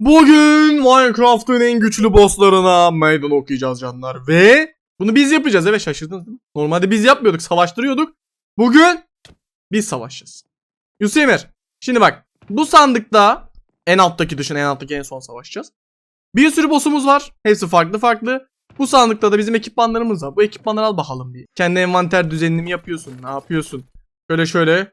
Bugün Minecraft'ın en güçlü bosslarına meydan okuyacağız canlar. Ve bunu biz yapacağız. Evet şaşırdınız değil mi? Normalde biz yapmıyorduk. Savaştırıyorduk. Bugün biz savaşacağız. Yusemir. Şimdi bak. Bu sandıkta en alttaki dışın en alttaki en son savaşacağız. Bir sürü boss'umuz var. Hepsi farklı farklı. Bu sandıkta da bizim ekipmanlarımız var. Bu ekipmanları al bakalım bir. Kendi envanter düzenini mi yapıyorsun? Ne yapıyorsun? Şöyle şöyle.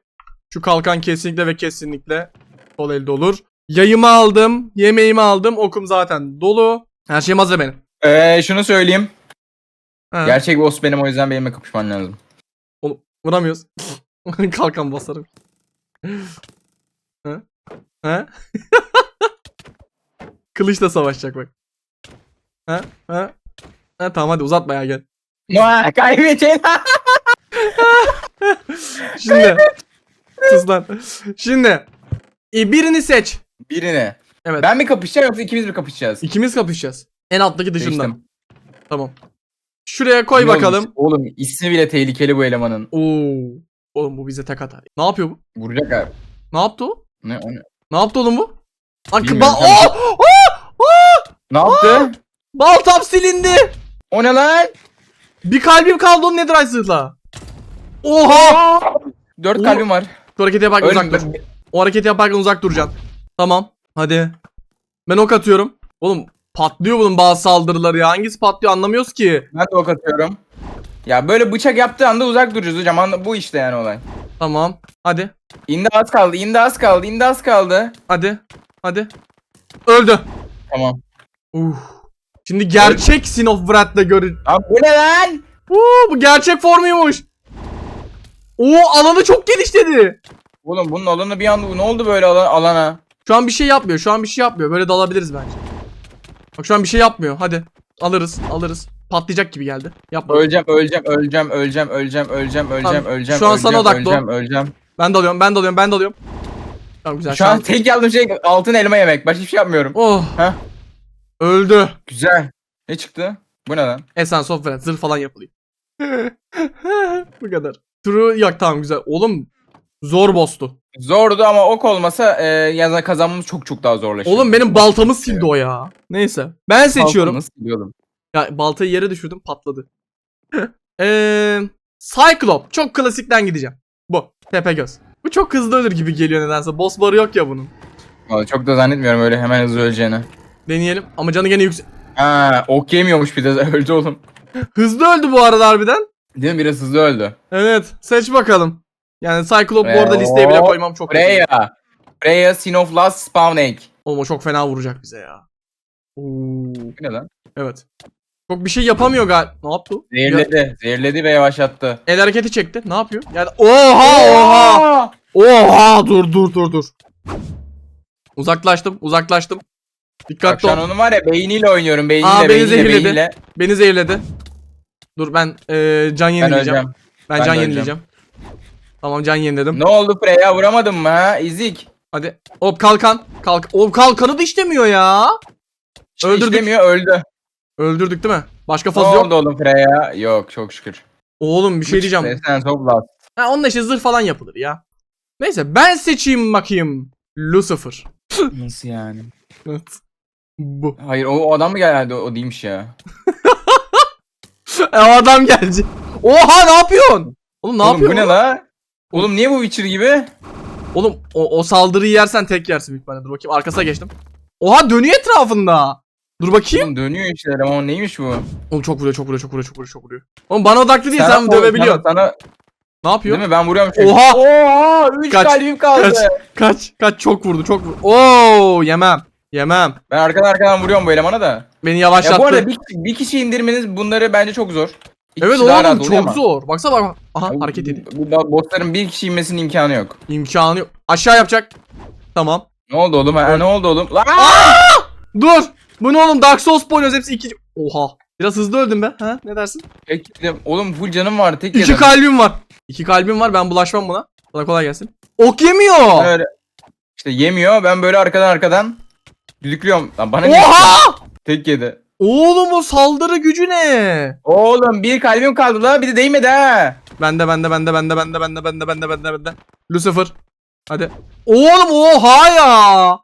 Şu kalkan kesinlikle ve kesinlikle sol elde olur. Yayımı aldım. Yemeğimi aldım. Okum zaten dolu. Her şeyim hazır benim. Ee, şunu söyleyeyim. Ha, Gerçek boss benim o yüzden benimle kapışman lazım. Vuramıyoruz. kalkan basarım. ha? Ha? Kılıçla savaşacak bak. Ha? Ha? Ha tamam hadi uzatma ya gel. Noa kaybedeceksin. Şimdi. Sus lan. Şimdi. e, birini seç. Birini. Evet. Ben mi kapışacağım yoksa ikimiz mi kapışacağız? İkimiz kapışacağız. En alttaki dışından. Seçtim. Tamam. Şuraya koy Ne bakalım. olmuş? Oğlum ismi bile tehlikeli bu elemanın. Oo. Oğlum bu bize tek atar. Ne yapıyor bu? Vuracak abi. Ne yaptı o? Ne, o ne? Ne yaptı oğlum bu? Ak Bilmiyorum, ba sen- oh! Oh! Ne yaptı? Baltam silindi. O ne lan? Bir kalbim kaldı onun Netherite zırhla. Oha! Dört Oğlum, kalbim var. Bu hareketi yaparken uzak dur. O hareketi yaparken uzak duracaksın. Tamam. Hadi. Ben ok atıyorum. Oğlum patlıyor bunun bazı saldırıları ya. Hangisi patlıyor anlamıyoruz ki. Ben de ok atıyorum. Ya böyle bıçak yaptığı anda uzak duracağız hocam. Anla- Bu işte yani olay. Tamam. Hadi. İndi az kaldı, indi az kaldı, indi az kaldı. Hadi. Hadi. Öldü. Tamam. Uh. Şimdi gerçek Sin of Wrath'la görün. Lan bu ne lan? Oo, bu gerçek formuymuş. Oo alanı çok genişledi. Oğlum bunun alanı bir anda ne oldu böyle alan, alana? Şu an bir şey yapmıyor. Şu an bir şey yapmıyor. Böyle dalabiliriz bence. Bak şu an bir şey yapmıyor. Hadi. Alırız. Alırız. Patlayacak gibi geldi. Yapma. Öleceğim, öleceğim, öleceğim, öleceğim, öleceğim, öleceğim, öleceğim, öleceğim. şu an sana odaklı ol. Öleceğim, öleceğim. Ben de alıyorum. Ben de alıyorum. Ben de alıyorum. Tamam güzel. Şu an tek yaptığım şey altın elma yemek. Başka hiçbir şey yapmıyorum. Oh. Heh. Öldü. Güzel. Ne çıktı? Bu ne lan? Essence of. Zırh falan yapılıyor. Bu kadar. True yok tamam güzel. Oğlum zor boss'tu. Zordu ama ok olmasa e, yazan kazanmamız çok çok daha zorlaşır. Oğlum benim baltamı sildi o ya. Neyse. Ben seçiyorum. Ya baltayı yere düşürdüm patladı. Eee Cyclop. Çok klasikten gideceğim. Bu. Tepegöz. Bu çok hızlı ölür gibi geliyor nedense. Boss barı yok ya bunun. Vallahi çok da zannetmiyorum öyle hemen hızlı öleceğini. Deneyelim. Ama canı gene yüksek. Ha, ok yemiyormuş bir de öldü oğlum. Hızlı öldü bu arada harbiden. Değil mi? Biraz hızlı öldü. Evet. Seç bakalım. Yani Cyclop bu arada listeye bile koymam çok kötü. Freya. Freya Sin of Last Spawn Egg. Oğlum o çok fena vuracak bize ya. Oo. Ne lan? Evet. Çok bir şey yapamıyor galiba. Ne yaptı? o? Ya- Zehirledi. Zehirledi ve yavaşlattı. el hareketi çekti. Ne yapıyor? Yani oha oha. Oha dur dur dur dur. Uzaklaştım uzaklaştım. Bak Dikkatli an ol. onun var ya beyniyle oynuyorum. Beyniyle, Aa, beni beyniyle, zehirledi. beyniyle. Beni zehirledi. Dur ben eee, can Ben yenileyeceğim. öleceğim. Ben, Ben can de yenileyeceğim. Tamam can yeniledim. Ne oldu Freya? Vuramadın mı ha? İzik. Hadi. Hop kalkan. Kalk. Hop kalkanı da işlemiyor ya. Öldürdük. İşlemiyor öldü. Öldürdük değil mi? Başka Ne fazla yok. oldu oğlum Freya? Yok çok şükür. Oğlum bir şey diyeceğim. Essence of Last. Ha onunla işte zırh falan yapılır ya. Neyse ben seçeyim bakayım. Lucifer. Nasıl yani? Evet. Bu. Hayır o, o adam mı geldi? O, o değilmiş ya. E, o adam gelecek. Oha ne yapıyorsun? Oğlum ne Oğlum yapıyorsun? bu ne la? Oğlum niye bu Witcher gibi? Oğlum o, o saldırıyı yersen tek yersin büyük ihtimalle. Dur bakayım arkasına geçtim. Oha dönüyor etrafında. Dur bakayım. Oğlum dönüyor işte ama neymiş bu? Oğlum çok vuruyor çok vuruyor çok vuruyor çok vuruyor çok vuruyor. Oğlum bana odaklı değil sen, Sana- dövebiliyorsun. Sana, sana, Ne yapıyor? değil mi? Ben vuruyorum çünkü. Oha! Oha! 3 Kaç, kalbim kaldı. Kaç kaç kaç çok vurdu çok vurdu. Oo yemem. Yemem. Ben arkadan arkadan vuruyorum bu elemana da. Beni Ya yavaşlattı. bu arada bir, bir kişi indirmeniz bunları bence çok zor. İki evet kişi daha rahat oğlum oluyor çok ama. zor. Baksana bak. Aha hareket ediyor. Bu, bu bossların bir kişi inmesinin imkanı yok. İmkanı yok. Aşağı yapacak. Tamam. Ne oldu oğlum? Ha, ne oldu oğlum? Lan! Dur. Bu ne oğlum Dark Souls oynuyoruz hepsi iki. Oha. Biraz hızlı öldüm be. Ha ne dersin? Tek yedim. Oğlum full canım vardı tek İki kalbim var. İki kalbim var ben bulaşmam buna. Bana kolay gelsin. Ok yemiyor. Ben öyle- İşte yemiyor. Ben böyle arkadan arkadan düdüklüyorum. Lan bana ne? Oha! Tek yedi. Oğlum o saldırı gücü ne? Oğlum bir kalbim kaldı la. Bir de değmedi ha. Bende bende bende bende bende bende bende bende bende bende. Lucifer. Hadi. Oğlum oha ya.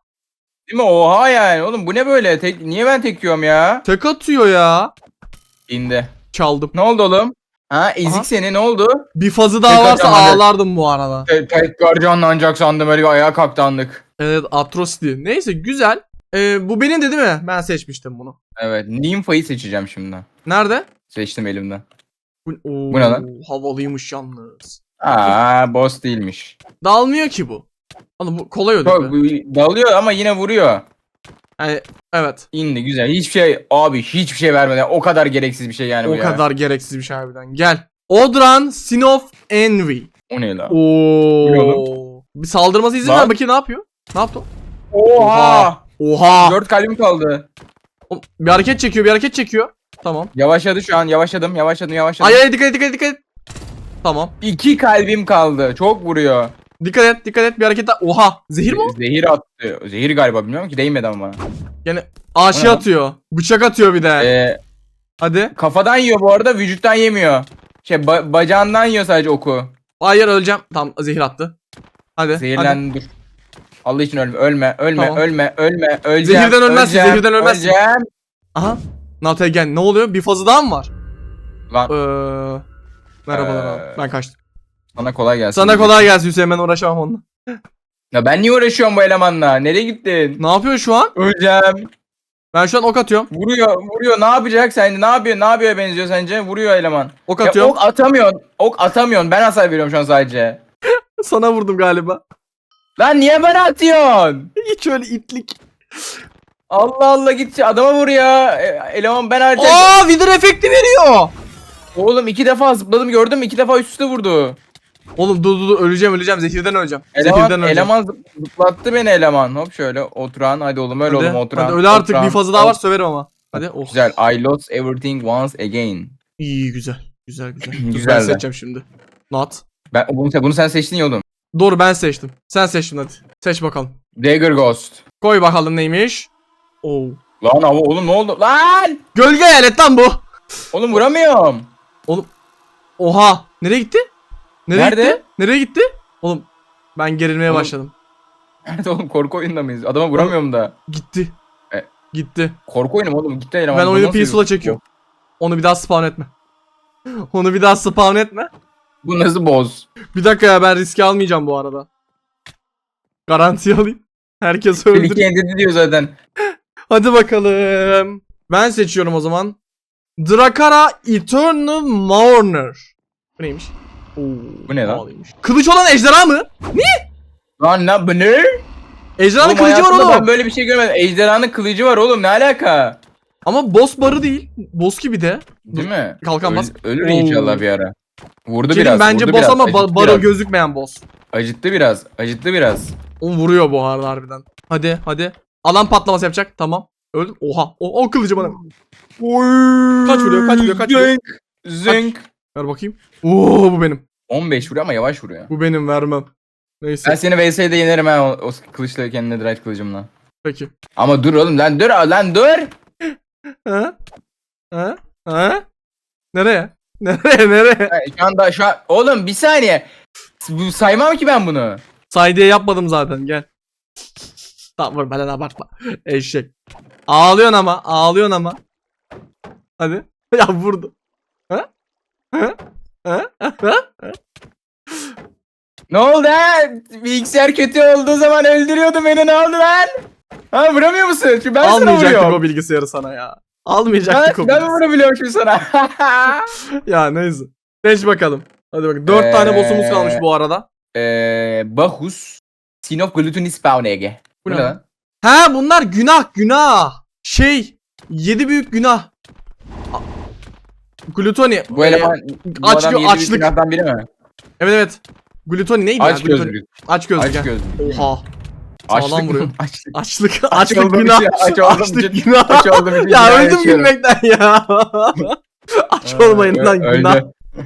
Değil mi? Oha yani. Oğlum bu ne böyle? Tek, niye ben tek yiyorum ya? Tek atıyor ya. İndi. Çaldım. Ne oldu oğlum? Ha ezik Aha. seni ne oldu? Bir fazı daha Tek varsa hadi. ağlardım bu arada. Te tekrar canlanacak sandım öyle bir ayağa kalktı anlık. Evet Atrocity. Neyse güzel. Ee, bu benim de değil mi? Ben seçmiştim bunu. Evet. Nympha'yı seçeceğim şimdi. Nerede? Seçtim elimden. Bu, Oo, Bu ne lan? Havalıymış yalnız. Aa boss değilmiş. Dalmıyor ki bu. Oğlum bu kolay ödül. bu- dalıyor ama yine vuruyor. Yani, evet. İndi güzel. Hiçbir şey abi hiçbir şey vermeden o kadar gereksiz bir şey yani bu o kadar gereksiz bir şey harbiden. Gel. Odran Sin of Envy. O ne lan? Oo. Bir saldırması izin Lan. ver bakayım ne yapıyor? Ne yaptı? Oha! Oha. 4 kalbim kaldı. Oğlum, Bir hareket çekiyor, bir hareket çekiyor. Tamam. Yavaşladı şu an. Yavaşladım, yavaşladım, yavaşladım. Ay ay dikkat et dikkat et dikkat et. Tamam. 2 kalbim kaldı. Çok vuruyor. Dikkat et dikkat et bir hareket daha. Oha. Zehir mi o? Zehir attı. Zehir galiba bilmiyorum ki değmedi ama bana. Yani Aa şey atıyor. Bıçak atıyor bir de. Ee, Hadi. kafadan yiyor bu arada vücuttan yemiyor. Şey ba- bacağından yiyor sadece oku. Hayır öleceğim. Tamam zehir attı. Hadi. hadi. Dur. Allah için ölme, ölme, ölme, Tamam. ölme, ölme, öleceğim. Zehirden ölmezsin, öleceğim, zehirden ölmezsin. Öleceğim. Aha. Not again. Ne oluyor? Bir fazı daha mı var? Lan Ee, merhabalar Ee, abi. Ben kaçtım. sana kolay gelsin. Sana kolay gelsin Hüseyin ben uğraşamam onunla. Ya ben niye uğraşıyorum bu elemanla? Nereye gittin? Ne yapıyor şu an? Öleceğim. Ben şu an ok atıyorum. Vuruyor, vuruyor. Ne yapacak sence? Ne yapıyor? Ne yapıyor benziyor sence? Vuruyor eleman. Ok Ya atıyorum. ok atamıyorsun. Ok atamıyorsun. Ben hasar veriyorum şu an sadece. Sana vurdum galiba. Lan niye bana atıyorsun? Hiç öyle itlik. Allah Allah git adama vur ya. E, Eleman ben harcayacağım. Aa Wither efekti veriyor. Oğlum iki defa zıpladım gördün mü? İki defa üst üste vurdu. Oğlum dur dur dur öleceğim öleceğim zehirden öleceğim. Eleman, zehirden öleceğim. eleman zıp- zıplattı beni eleman. Hop şöyle oturan. Hadi oğlum öyle oğlum oturan. hadi öyle artık oturan. bir fazla daha var söverim ama. Hadi oh. Güzel. I lost everything once again. İyi güzel. Güzel güzel. Dur, Güzel ben de. seçeceğim şimdi. Not. Ben bunu, sen- bunu sen seçtin ya oğlum. Doğru ben seçtim. Sen seçtin hadi. Seç bakalım. Dagger Ghost. Koy bakalım neymiş. Oo. Lan ama oğlum ne oldu? Lan! Gölge hayalet lan bu. Oğlum vuramıyorum. Oha. Nereye gitti? Nereye Nerede? gitti? Nereye gitti? Oğlum ben gerilmeye Oğlum, başladım. Nerede oğlum korku oyununda mıyız? Adama vuramıyorum da. Gitti. E. Gitti. Korku oyunu mu oğlum? Gitti eleman. Ben oyunu nasıl- peaceful'a çekiyorum. Onu bir daha spawn etme. Onu bir daha spawn etme. Bu nasıl boz? Bir dakika ya ben riski almayacağım bu arada. Garanti alayım. Herkes öldür. Flicky Entity diyor zaten. Hadi bakalım. Ben seçiyorum o zaman. Drakara Eternal Mourner. Bu neymiş? Oo, Bu ne lan? havalıymış. Kılıç olan ejderha mı? Lan ne bu ne? Ejderhanın Oğlum kılıcı var hayatımda oğlum. Ben böyle bir şey görmedim. Ejderhanın kılıcı var oğlum ne alaka? Ama boss barı değil. Boss gibi de. Değil mi? Kalkan bas. Öl- ölür Oo. inşallah bir ara. Vurdu Kerim biraz. bence vurdu boss biraz, ama ba- acıttı baro biraz. gözükmeyen boss. Acıttı biraz. Acıttı biraz. O vuruyor bu arada harbiden. Hadi hadi. Alan patlaması yapacak. Tamam. Öldüm. Oha. O, o kılıcı bana. Kaç vuruyor, kaç vuruyor, kaç vuruyor? Zınk. Zınk. Ver bakayım. Oo bu benim. 15 vuruyor ama yavaş vuruyor. Bu benim vermem. Neyse. Ben seni VS'de yenerim ha o, o kılıçla kendine drive kılıcımla. Peki. Ama dur oğlum lan dur lan dur. Ha? Ha? Ha? Nereye? Nereye nereye? Ha, Şu anda şu an oğlum bir saniye. Bu saymam ki ben bunu. Say diye yapmadım zaten gel. Tamam vur benden abartma. Eşek. Ağlıyorsun ama ağlıyorsun ama. Hadi. Ya vurdu. Ha? Ha? Ha? Ha? Ne oldu ha? Bilgisayar kötü olduğu zaman öldürüyordu beni ne oldu lan? Ha vuramıyor musun? Çünkü ben sana Almayacaktık vuruyorum. o bilgisayarı sana ya. Almayacaktık ben mi bilgisayarı. vurabiliyorum şimdi sana? Ya neyse. Seç bakalım. Hadi bakın. Dört tane boss'umuz Ee, kalmış bu arada. Eee Bahus Sinop Glutuni Spawnege. Bu Bu ne lan? Ha bunlar günah günah. Şey. Yedi büyük günah. Glutoni. Bu Ee, eleman bu aç- adam açlık. biri mi? Evet evet. Glutoni neydi ya? Aç Glutoni. gözlülük. Aç gözlük. Aç ha. gözlülük. Oha. Sağlam Açlık vuruyor. mı? Açlık. Açlık. Aç Açlık olduğum günah. için- aç olduğum Açlık için- günah. Aç olduğum için ya günah öldüm yaşıyorum. gülmekten ya. Aç olmayın Ö- lan öldü. günah.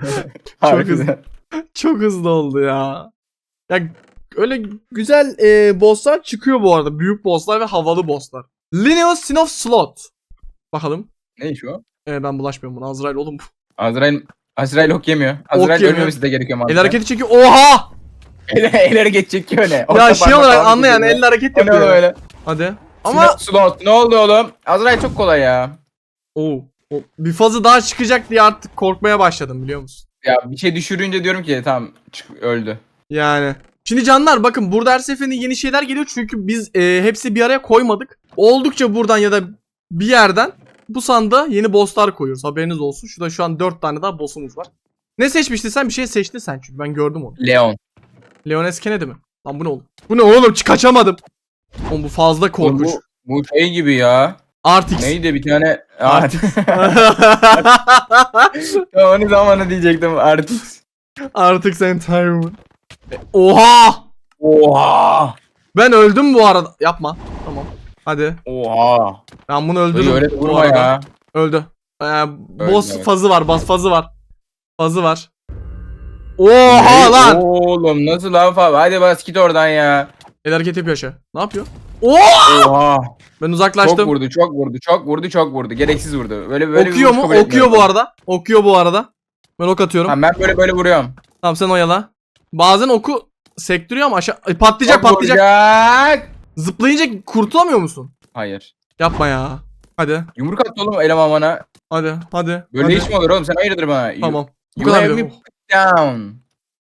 Harbi hızlı. güzel. Çok hızlı oldu ya. Ya öyle güzel e, bosslar çıkıyor bu arada. Büyük bosslar ve havalı bosslar. Linus Sin of Slot. Bakalım. Ne iş o? E, ben bulaşmıyorum buna. Azrail oğlum bu. Azrail Azrail ok yemiyor. Azrail yemiyor. ölmemesi de gerekiyor El mantıken. hareketi çekiyor. Oha! El, el hareketi çekiyor ne? ya şey olarak anlayan çekiyor. el hareket O ne yapıyor. öyle? Hadi. Ama Slot, slot. Ne oldu oğlum? Azrail çok kolay ya. Oo, o, bir fazı daha çıkacak diye artık korkmaya başladım biliyor musun? Ya bir şey düşürünce diyorum ki tamam çık, öldü. Yani. Şimdi canlar bakın burada her seferinde yeni şeyler geliyor çünkü biz e, hepsi bir araya koymadık. Oldukça buradan ya da bir yerden bu sanda yeni bosslar koyuyoruz. Haberiniz olsun. Şurada şu an 4 tane daha boss'umuz var. Ne seçmiştin sen? Bir şey seçtin sen çünkü ben gördüm onu. Leon. Leones Kennedy mi? Lan bu ne oğlum? Bu ne oğlum? Çık- Kaçamadım. Oğlum bu fazla korkunç. Bu, bu şey gibi ya. Artix. Neydi bir tane? Artix. Ya Onu zamanı diyecektim Artix. Artix Entertainment. Oha! Oha. Ben öldüm bu arada. Yapma. Tamam. Hadi. Oha. Ben bunu öldürürüm. öyle arada. ya. Öldü. Ee, boss evet. fazı var. Boss fazı var. Fazı var. Oha lan. Oğlum nasıl lan falan. Hadi bas git oradan ya. El hareket yapıyor aşağı. Ne yapıyor? Oo! Oha. Ben Çok uzaklaştım. vurdu, çok vurdu, çok vurdu, çok vurdu. Gereksiz vurdu. Böyle böyle Okuyor mu? Okuyor bu arada. Okuyor bu arada. Ben ok atıyorum. Tamam ben böyle böyle vuruyorum. Tamam sen oyala. Bazen oku sektiriyor ama aşağı Ay, patlayacak Çok patlayacak. vuracak. Zıplayınca kurtulamıyor musun? Hayır. Yapma ya. Hadi. Yumruk attı oğlum eleman bana. Hadi. Hadi. Böyle hadi. iş mi olur oğlum? Sen hayırdır bana? Tamam. Bu kadar down.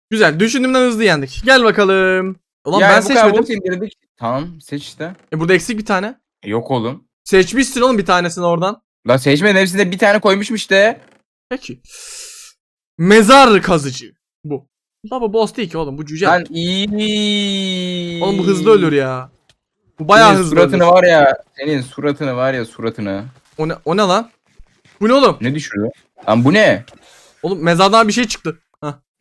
Güzel. Düşündüğümden hızlı yendik. Gel bakalım. Ulan yani ben bu kadar seçmedim. indirdik. Tamam seç işte. E burada eksik bir tane. E, yok oğlum. Seçmişsin oğlum bir tanesini oradan. Lan seçmedim hepsinde bir tane koymuşum işte. Peki. Mezar kazıcı. Bu. La bu boss değil ki oğlum bu cüce. Lan iyi. Oğlum bu hızlı ölür ya. Bu bayağı Senin hızlı suratını ölür. var ya. Senin suratını var ya suratını. O ne, o ne lan? Bu ne oğlum? Ne düşürüyor? Lan bu ne? Oğlum mezardan bir şey çıktı.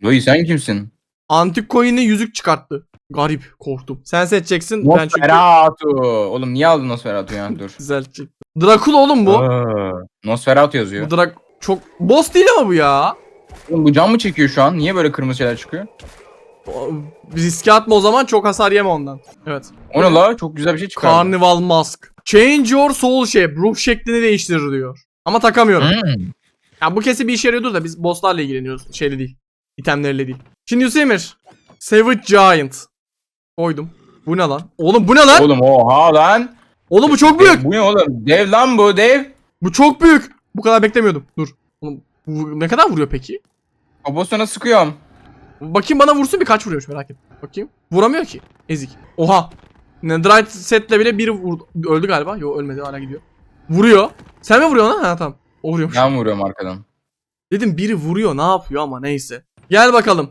Dayı sen kimsin? Antik coin'e yüzük çıkarttı. Garip korktum. Sen seçeceksin. Ben çünkü Nosferatu. Oğlum niye aldın Nosferatu ya? Dur. güzel çıktı. Drakula oğlum bu. Aa, Nosferatu yazıyor. Bu Drak çok boss değil ama bu ya. Oğlum bu can mı çekiyor şu an? Niye böyle kırmızı şeyler çıkıyor? O- Riske atma o zaman çok hasar yeme ondan. Evet. O ne la? Çok güzel bir şey çıkardı. Carnival Mask. Change your soul shape. Ruh şeklini değiştirir diyor. Ama takamıyorum. Hmm. Ya bu kesin bir işe yarıyordur da biz bosslarla ilgileniyoruz. Şeyle değil. İtemlerle değil. Şimdi Yusemir. Savage Giant. Koydum. Bu ne lan? Oğlum bu ne lan? Oğlum, Oğlum oha lan. bu çok büyük. Bu ne oğlum? Dev lan bu dev. Bu çok büyük. Bu kadar beklemiyordum. Dur. Oğlum, bu ne kadar vuruyor peki? Kabosona sıkıyorum. Bakayım bana vursun bir kaç vuruyormuş merak et. Bakayım. Vuramıyor ki. Ezik. Oha. Netherite setle bile biri vurdu. Öldü galiba. Yo ölmedi hala gidiyor. Vuruyor. Sen mi vuruyorsun lan? Ha tamam. O vuruyormuş. Ben vuruyorum arkadan. Dedim biri vuruyor ne yapıyor ama neyse. Gel bakalım.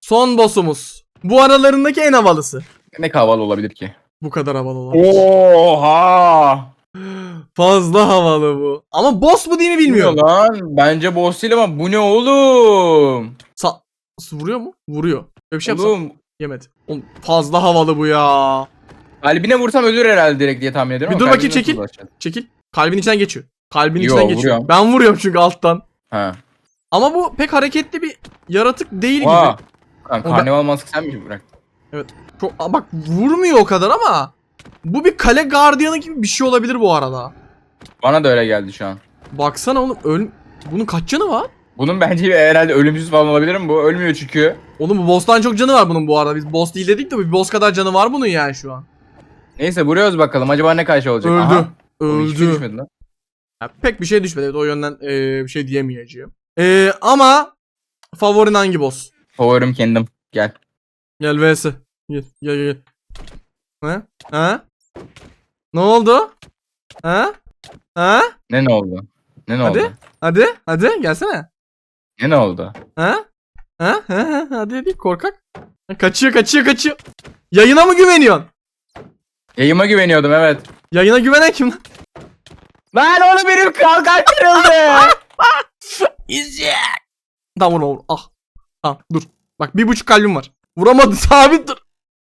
Son boss'umuz. Bu aralarındaki en havalısı. Ne havalı olabilir ki? Bu kadar havalı olan. Oha. Fazla havalı bu. Ama boss mu değil mi bilmiyorum. Bilmiyorum lan. Bence boss değil ama bu ne oğlum? Sa vuruyor mu? Vuruyor. Böyle bir şey yapsam. Oğlum. Yemedi. Oğlum fazla havalı bu ya. Kalbine vursam ölür herhalde direkt diye tahmin ediyorum. Bir ama dur bakayım, kalbine nasıl çekil. Çekil. Kalbin içinden geçiyor. Kalbin Yo, içinden geçiyor. vuruyorum. Ben vuruyorum çünkü alttan. Ha. Ama bu pek hareketli bir yaratık değil Oha. gibi. Lan karnaval maske sen mi bırak? Çok, Aa, bak vurmuyor o kadar ama bu bir kale gardiyanı gibi bir şey olabilir bu arada. Bana da öyle geldi şu an. Baksana oğlum öl bunun kaç canı var? Bunun bence herhalde ölümsüz falan olabilir mi bu? Ölmüyor çünkü. Oğlum bu boss'tan çok canı var bunun bu arada. Biz boss değil dedik de bir boss kadar canı var bunun yani şu an. Neyse vuruyoruz bakalım. Acaba ne karşı olacak? Öldü. Aha. Hiçbir şey Öldü. düşmedi lan. Ya pek bir şey düşmedi. Evet, o yönden eee, bir şey diyemeyeceğim. Eee, ama favorin hangi boss? Favorim kendim. Gel. Gel vs. Gel gel gel. Ha? Ha? Ne oldu? Ha? Ha? Ne ne oldu? Ne ne Hadi. oldu? Hadi hadi gelsene. Ne ne oldu? Ha? Ha? Ha? ha? Hadi hadi korkak. Kaçıyor kaçıyor kaçıyor. Yayına mı güveniyorsun? Yayıma güveniyordum evet. Yayına güvenen kim lan? Lan oğlum benim kalkan kırıldı. Tamam vurma vurma. Ah. Tamam dur. Bak bir buçuk kalbim var. Vuramadı sabit dur.